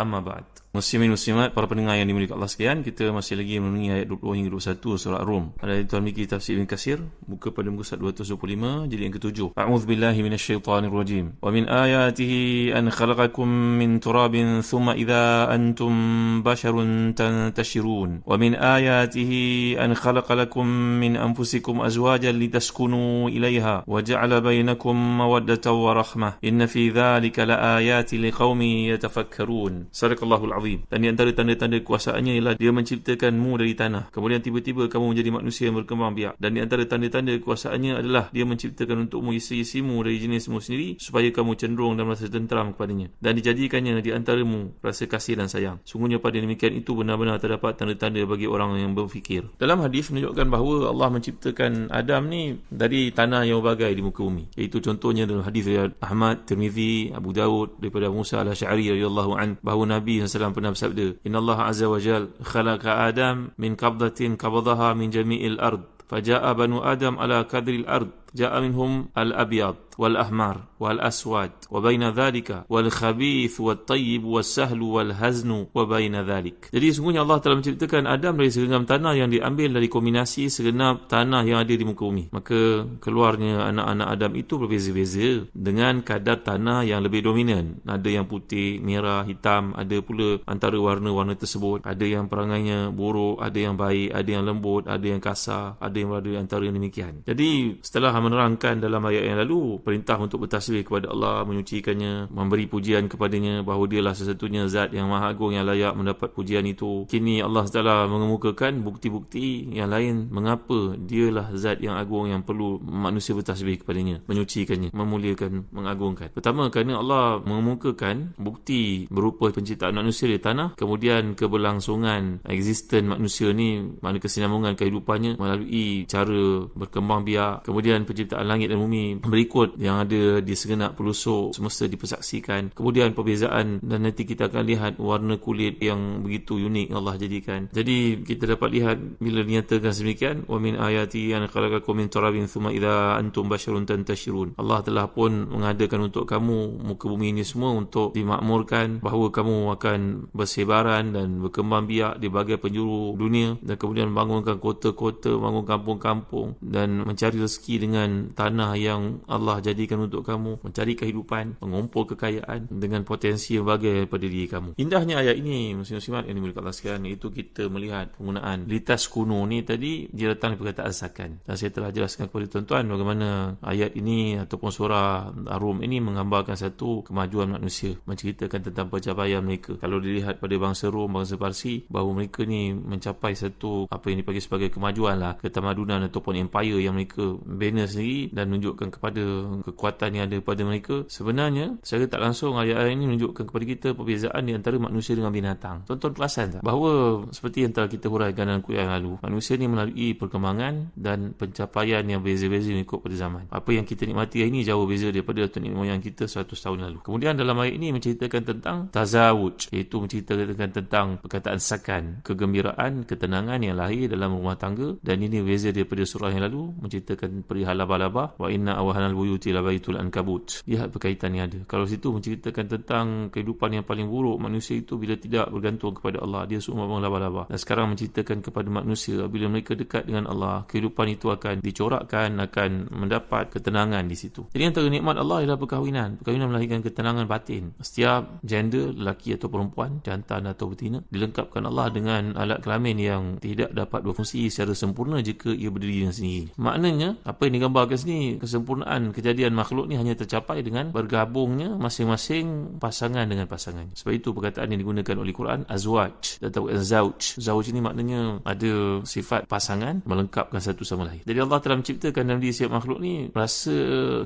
Amma ba'd. Muslimin muslimat para pendengar yang dimuliakan Allah sekalian, kita masih lagi menungi ayat 20 hingga 21 surah Rum. Ada Tuan Miki tafsir Ibn Kasir, buka pada muka surat 225 jadi yang ketujuh. A'udzu billahi minasyaitonir rajim. Wa min ayatihi an khalaqakum min turabin thumma idza antum basharun tantashirun. Wa min ayatihi an khalaqa lakum min anfusikum azwajan litaskunu ilaiha wa ja'ala bainakum mawaddatan wa rahmah. Inna fi dhalika laayatin liqaumin yatafakkarun. Sadaqallahul azim. Dan di antara tanda-tanda kuasaannya ialah dia menciptakanmu dari tanah. Kemudian tiba-tiba kamu menjadi manusia yang berkembang biak. Dan di antara tanda-tanda kuasaannya adalah dia menciptakan untukmu isi-isimu dari jenismu sendiri supaya kamu cenderung dan merasa tenteram kepadanya. Dan dijadikannya di antaramu rasa kasih dan sayang. Sungguhnya pada demikian itu benar-benar terdapat tanda-tanda bagi orang yang berfikir. Dalam hadis menunjukkan bahawa Allah menciptakan Adam ni dari tanah yang berbagai di muka bumi. Iaitu contohnya dalam hadis dari Ahmad, Tirmizi, Abu Dawud daripada Musa al-Sy'ari radhiyallahu an bahawa Nabi SAW pernah bersabda Inna Allah Azza wa Jal khalaqa Adam min qabdatin qabadaha min jami'il ard faja'a banu Adam ala kadri al-ard al-abyad wal-ahmar wal-aswad wa baina dhalika wal-khabith wal-tayyib wal-sahlu wal-haznu wa baina dhalik jadi sungguhnya Allah telah menciptakan Adam dari segenggam tanah yang diambil dari kombinasi segenap tanah yang ada di muka bumi. Maka keluarnya anak-anak Adam itu berbeza-beza dengan kadar tanah yang lebih dominan. Ada yang putih, merah, hitam ada pula antara warna-warna tersebut. Ada yang perangainya buruk ada yang baik, ada yang lembut ada yang kasar, ada yang berada antara yang demikian. Jadi setelah menerangkan dalam ayat yang lalu perintah untuk bertasbih kepada Allah menyucikannya memberi pujian kepadanya bahawa dialah sesatunya zat yang maha agung yang layak mendapat pujian itu. Kini Allah Taala mengemukakan bukti-bukti yang lain mengapa dialah zat yang agung yang perlu manusia bertasbih kepadanya menyucikannya memuliakan mengagungkan. Pertama kerana Allah mengemukakan bukti berupa penciptaan manusia di tanah kemudian keberlangsungan eksisten manusia ni mana kesinambungan kehidupannya melalui cara berkembang biak kemudian penciptaan langit dan bumi. Berikut yang ada di segenap pelusuk semesta dipersaksikan. Kemudian perbezaan dan nanti kita akan lihat warna kulit yang begitu unik Allah jadikan. Jadi kita dapat lihat bila dinyatakan sedemikian wa min ayati an khalaqakum min turabin thumma idza antum basharun tantashirun. Allah telah pun mengadakan untuk kamu muka bumi ini semua untuk dimakmurkan bahawa kamu akan bersebaran dan berkembang biak di bagai penjuru dunia dan kemudian bangunkan kota-kota bangun kampung-kampung dan mencari rezeki dengan tanah yang Allah jadikan untuk kamu mencari kehidupan mengumpul kekayaan dengan potensi yang bagai daripada diri kamu. Indahnya ayat ini muslim-muslimat yang dimulakan Allah sekalian iaitu kita melihat penggunaan litas kuno ni tadi dia datang dari perkataan sakan dan saya telah jelaskan kepada tuan-tuan bagaimana ayat ini ataupun surah Ar-Rum ini menggambarkan satu kemajuan manusia. Menceritakan tentang pencapaian mereka. Kalau dilihat pada bangsa Rom bangsa Parsi bahawa mereka ni mencapai satu apa yang dipanggil sebagai kemajuan lah. Ketamadunan ataupun empire yang mereka bina sendiri dan menunjukkan kepada kekuatan yang ada pada mereka sebenarnya secara tak langsung ayat-ayat ini menunjukkan kepada kita perbezaan di antara manusia dengan binatang. Tuan-tuan perasan tak bahawa seperti yang telah kita huraikan dalam kuliah yang lalu manusia ni melalui perkembangan dan pencapaian yang beza-beza mengikut pada zaman. Apa yang kita nikmati hari ini jauh beza daripada nenek moyang kita 100 tahun lalu. Kemudian dalam ayat ini menceritakan tentang tazawuj iaitu menceritakan tentang perkataan sakan kegembiraan ketenangan yang lahir dalam rumah tangga dan ini beza daripada surah yang lalu menceritakan perihal laba-laba wa inna awhanal buyuti labaitul ankabut. Lihat berkaitan yang ada. Kalau situ menceritakan tentang kehidupan yang paling buruk manusia itu bila tidak bergantung kepada Allah dia semua bangun laba-laba. Dan sekarang menceritakan kepada manusia bila mereka dekat dengan Allah kehidupan itu akan dicorakkan akan mendapat ketenangan di situ. Jadi antara nikmat Allah ialah perkahwinan. Perkahwinan melahirkan ketenangan batin. Setiap gender lelaki atau perempuan jantan atau betina dilengkapkan Allah dengan alat kelamin yang tidak dapat berfungsi secara sempurna jika ia berdiri dengan sendiri. Maknanya apa yang digambarkan sini kesempurnaan kejadian makhluk ni hanya tercapai dengan bergabungnya masing-masing pasangan dengan pasangan. Sebab itu perkataan yang digunakan oleh Quran azwaj atau zauj. Zauj ini maknanya ada sifat pasangan melengkapkan satu sama lain. Jadi Allah telah menciptakan dalam diri setiap makhluk ni rasa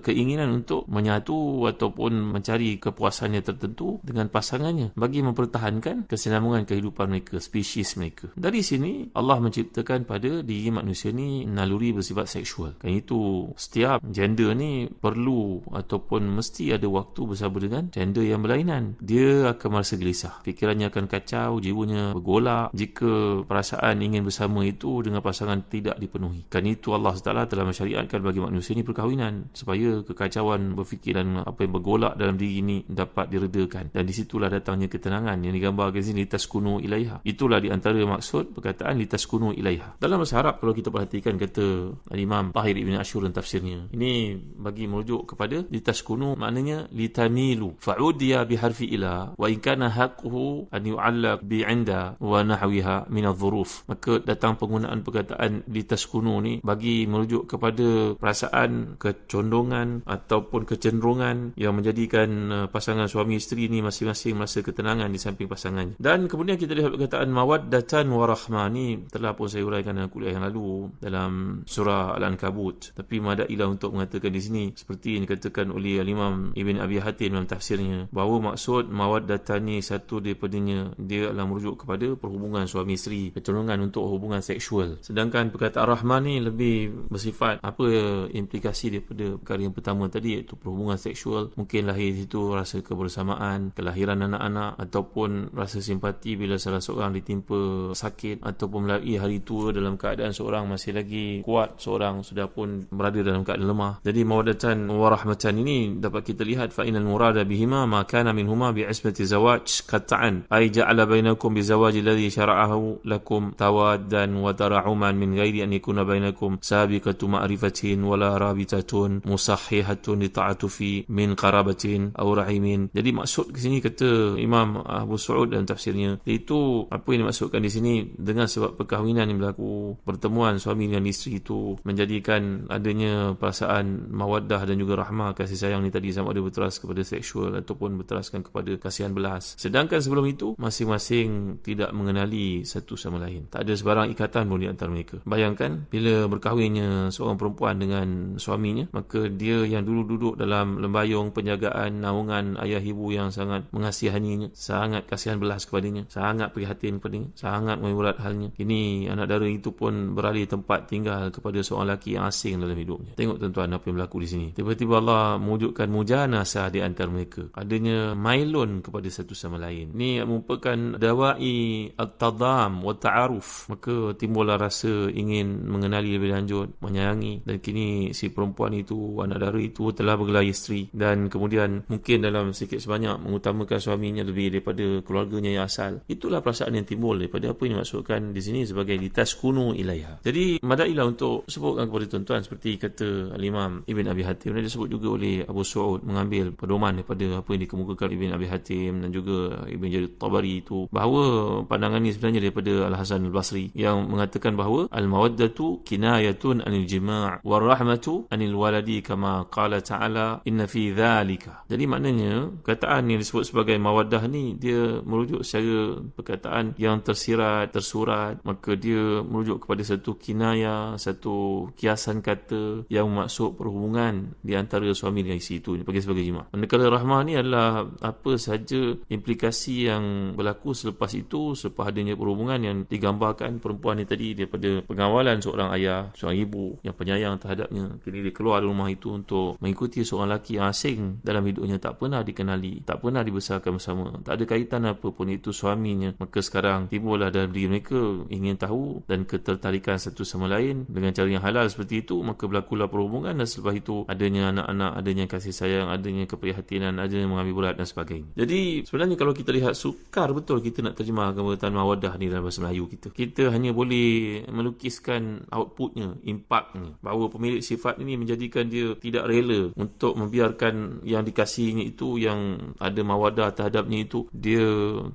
keinginan untuk menyatu ataupun mencari kepuasannya tertentu dengan pasangannya bagi mempertahankan kesinambungan kehidupan mereka, spesies mereka. Dari sini Allah menciptakan pada diri manusia ni naluri bersifat seksual. Kan itu setiap gender ni perlu ataupun mesti ada waktu bersama dengan gender yang berlainan. Dia akan merasa gelisah. Fikirannya akan kacau, jiwanya bergolak jika perasaan ingin bersama itu dengan pasangan tidak dipenuhi. Kan itu Allah SWT telah mensyariatkan bagi manusia ini perkahwinan supaya kekacauan berfikiran apa yang bergolak dalam diri ini dapat diredakan. Dan disitulah datangnya ketenangan yang digambarkan sini litas kuno ilaiha. Itulah di antara maksud perkataan litas kuno ilaiha. Dalam bahasa Arab kalau kita perhatikan kata Imam Tahir Ibn Ashur dan tafsirnya. Ini bagi merujuk kepada litas kuno maknanya litamilu fa'udiya biharfi ila wa in kana haqquhu an yu'allaq bi'inda wa nahwiha min adh-dhuruf. Maka datang penggunaan perkataan litas kuno ni bagi merujuk kepada perasaan kecondongan ataupun kecenderungan yang menjadikan uh, pasangan suami isteri ni masing-masing merasa ketenangan di samping pasangannya. Dan kemudian kita lihat perkataan mawaddatan wa rahmah ni telah pun saya uraikan dalam kuliah yang lalu dalam surah Al-Ankabut tapi madailah untuk mengatakan di sini seperti yang dikatakan oleh Al-Imam Ibn Abi Hatim dalam tafsirnya bahawa maksud mawaddatan ni satu daripadanya dia adalah merujuk kepada perhubungan suami isteri kecenderungan untuk hubungan seksual. Sedangkan perkataan rahmah ni lebih bersifat apa implikasi daripada perkara yang pertama tadi iaitu perhubungan seksual. Mungkin lahir itu rasa kebersamaan kelahiran anak-anak ataupun rasa simpati bila salah seorang ditimpa sakit ataupun melalui hari tua dalam keadaan seorang masih lagi kuat seorang sudah pun berada dalam keadaan lemah. Jadi mawadatan warahmatan ini dapat kita lihat fa inal murada bihima ma kana minhuma bi isbati zawaj qat'an. Ay ja'ala bainakum bi zawaji alladhi shara'ahu lakum tawaddan wa tara'uman min ghairi an yakuna bainakum sabiqatu ma'rifatin wala rabitatun musahhihatun li ta'atufi min qarabatin aw rahimin jadi maksud di sini kata Imam Abu Su'ud dalam tafsirnya itu apa yang dimaksudkan di sini dengan sebab perkahwinan yang berlaku pertemuan suami dengan isteri itu menjadikan adanya perasaan mawaddah dan juga rahmah kasih sayang ni tadi sama ada berteras kepada seksual ataupun berteraskan kepada kasihan belas. Sedangkan sebelum itu masing-masing tidak mengenali satu sama lain. Tak ada sebarang ikatan pun di antara mereka. Bayangkan bila berkahwinnya seorang perempuan dengan suaminya maka dia yang dulu duduk dalam lembayung penjagaan naungan ayah ibu yang sangat mengasihaninya sangat kasihan belas kepadanya sangat prihatin kepadanya sangat memurat halnya. Ini anak dara itu pun beralih tempat tinggal kepada seorang lelaki yang asing dalam hidupnya. Tengok tuan-tuan apa yang berlaku di sini. Tiba-tiba Allah mewujudkan mujanasah di antara mereka. Adanya mailun kepada satu sama lain. Ini merupakan dawai at-tadam wa ta'aruf. Maka timbullah rasa ingin mengenali lebih lanjut menyayangi. Dan kini si perempuan itu anak dara itu telah bergelar isteri. Dan kemudian mungkin dalam sikit sebanyak mengutamakan suaminya lebih daripada keluarganya yang asal. Itulah perasaan yang timbul daripada apa yang dimaksudkan di sini sebagai litas kunu ilaiha. Jadi madailah untuk sebutkan kepada tuan-tuan seperti kata Al-Imam Ibn Abi Hatim dan disebut juga oleh Abu Su'ud mengambil pedoman daripada apa yang dikemukakan Ibn Abi Hatim dan juga Ibn Jarir Tabari itu. Bahawa pandangan ini sebenarnya daripada Al-Hasan Al-Basri yang mengatakan bahawa al-mawaddatu kinayatun anil jima' warahmatu anil waladi kama qala ta'ala inna fi dhalika. Jadi maknanya perkataan yang disebut sebagai mawaddah ni dia merujuk secara perkataan yang tersirat tersurat. Maka dia merujuk kepada satu kinayah satu kiasan kata yang maksud perhubungan di antara suami dan isteri itu bagi sebagai jima' manakala rahmah ni adalah apa saja implikasi yang berlaku selepas itu selepas adanya perhubungan yang digambarkan perempuan ni tadi daripada pengawalan seorang ayah seorang ibu yang penyayang terhadapnya. Kini dia keluar dari rumah itu untuk mengikuti seorang lelaki yang asing dalam hidupnya. Tak pernah dikenali tak pernah dibesarkan bersama. Tak ada kaitan apa pun itu suaminya. Maka sekarang timbullah dalam diri mereka ingin tahu dan ketertarikan satu sama lain dengan cara yang halal seperti itu maka berlakulah perhubungan dan selepas itu adanya anak-anak adanya kasih sayang adanya keprihatinan adanya mengambil berat dan sebagainya. Jadi sebenarnya kalau kita lihat sukar betul kita nak terjemahkan perkataan mawadah ni dalam bahasa Melayu kita. Kita hanya boleh melukiskan outputnya impactnya. Bahawa pemilik sifat ini menjadikan dia tidak rela untuk membiarkan yang dikasihinya itu yang ada mawadah terhadapnya itu dia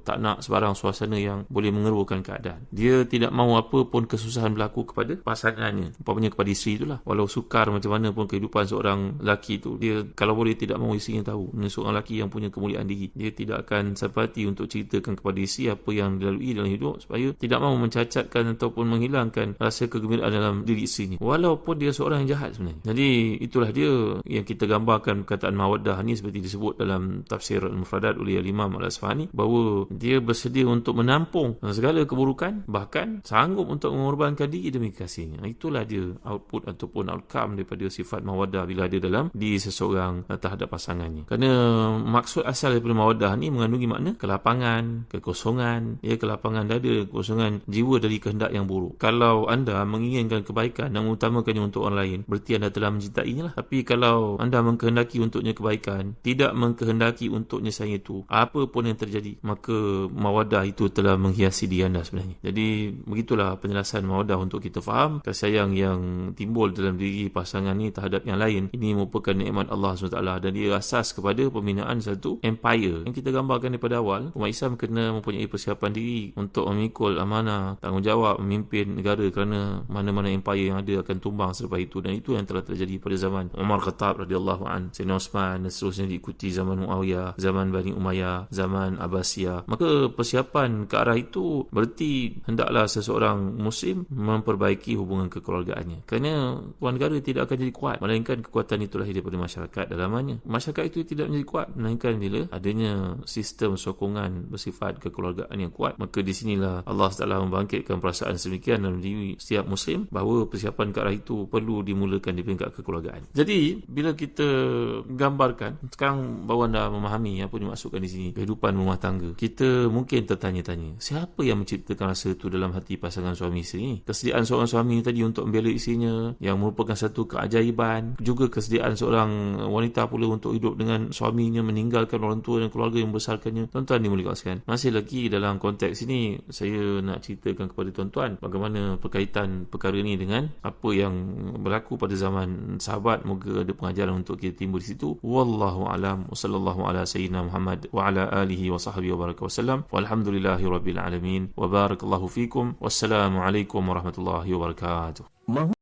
tak nak sebarang suasana yang boleh mengeruhkan keadaan. Dia tidak mahu apa pun kesusahan berlaku kepada pasangannya. Umpamanya kepada isteri itulah walau sukar macam mana pun kehidupan seorang lelaki tu dia kalau boleh tidak mahu isinya tahu. Ini seorang lelaki yang punya kemuliaan diri. Dia tidak akan sepati untuk ceritakan kepada isi apa yang dilalui dalam hidup supaya tidak mahu mencacatkan ataupun menghilangkan rasa kegembiraan dalam diri isinya. Walaupun dia seorang yang jahat sebenarnya. Jadi itulah dia yang kita gambarkan perkataan mawaddah ni seperti disebut dalam tafsir al-mufradat oleh Imam Al-Asfahani bahawa dia bersedia untuk menampung segala keburukan bahkan sanggup untuk mengorbankan diri demi kasihnya itulah dia output ataupun outcome daripada sifat mawaddah bila ada dalam di seseorang terhadap pasangannya. Kerana maksud asal daripada mawaddah ni mengandungi makna kelapangan kekosongan. Ya kelapangan dada kekosongan jiwa dari kehendak yang buruk. Kalau anda menginginkan kebaikan dan mengutamakannya untuk orang lain berarti anda telah mencintainya lah. Tapi kalau anda mengkehendaki untuknya kebaikan tidak mengkehendaki untuknya saya itu apa pun yang terjadi maka mawaddah itu telah menghiasi diri anda sebenarnya. Jadi begitulah penjelasan mawaddah untuk kita faham. Kasih sayang yang timbul dalam diri pasangan ni terhadap yang lain. Ini merupakan nikmat Allah SWT. Dan dia asas kepada pembinaan satu empire. Yang kita gambarkan daripada awal umat Islam kena mempunyai persiapan diri untuk memikul amanah tanggungjawab memimpin negara kerana mana-mana empire yang ada akan tumbang selepas itu. Dan itu yang telah terjadi pada zaman Umar Khattab radhiyallahu an Sayyidina Osman dan seterusnya diikuti zaman Muawiyah zaman Bani Umayyah zaman Abbasiyah. Maka persiapan ke arah itu berarti hendaklah seseorang muslim memperbaiki hubungan kekeluargaannya. Kerana tuan negara tidak akan jadi kuat melainkan kekuatan itu lahir daripada masyarakat dalamannya. Masyarakat itu tidak menjadi kuat melainkan bila adanya sistem sokongan bersifat kekeluargaan yang kuat. Maka di sinilah Allah Taala membangkitkan perasaan sedemikian dalam diri setiap muslim bahawa persiapan ke arah itu perlu dimulakan di peringkat kekeluargaan. Jadi bila kita gambarkan sekarang baru anda memahami apa yang dimaksudkan di sini kehidupan rumah tangga kita mungkin tertanya-tanya siapa yang menciptakan rasa itu dalam hati pasangan suami isteri kesediaan seorang suami tadi untuk membela isinya yang merupakan satu keajaiban. Juga kesediaan seorang wanita pula untuk hidup dengan suaminya meninggalkan orang tua dan keluarga yang membesarkannya. Tuan-tuan dimulikkan masih lagi dalam konteks ini saya nak ceritakan kepada tuan-tuan bagaimana berkaitan perkara ini dengan apa yang berlaku pada zaman sahabat. Moga ada pengajaran untuk kita timbul di situ. Wallahu alam. Wa sallallahu ala sayyidina Muhammad wa ala alihi wa sahbihi wa baraka wasallam walhamdulillahi rabbil alamin. Wa barakallahu fikum. Wassalamu alaikum warahmatullahi wabarakatuh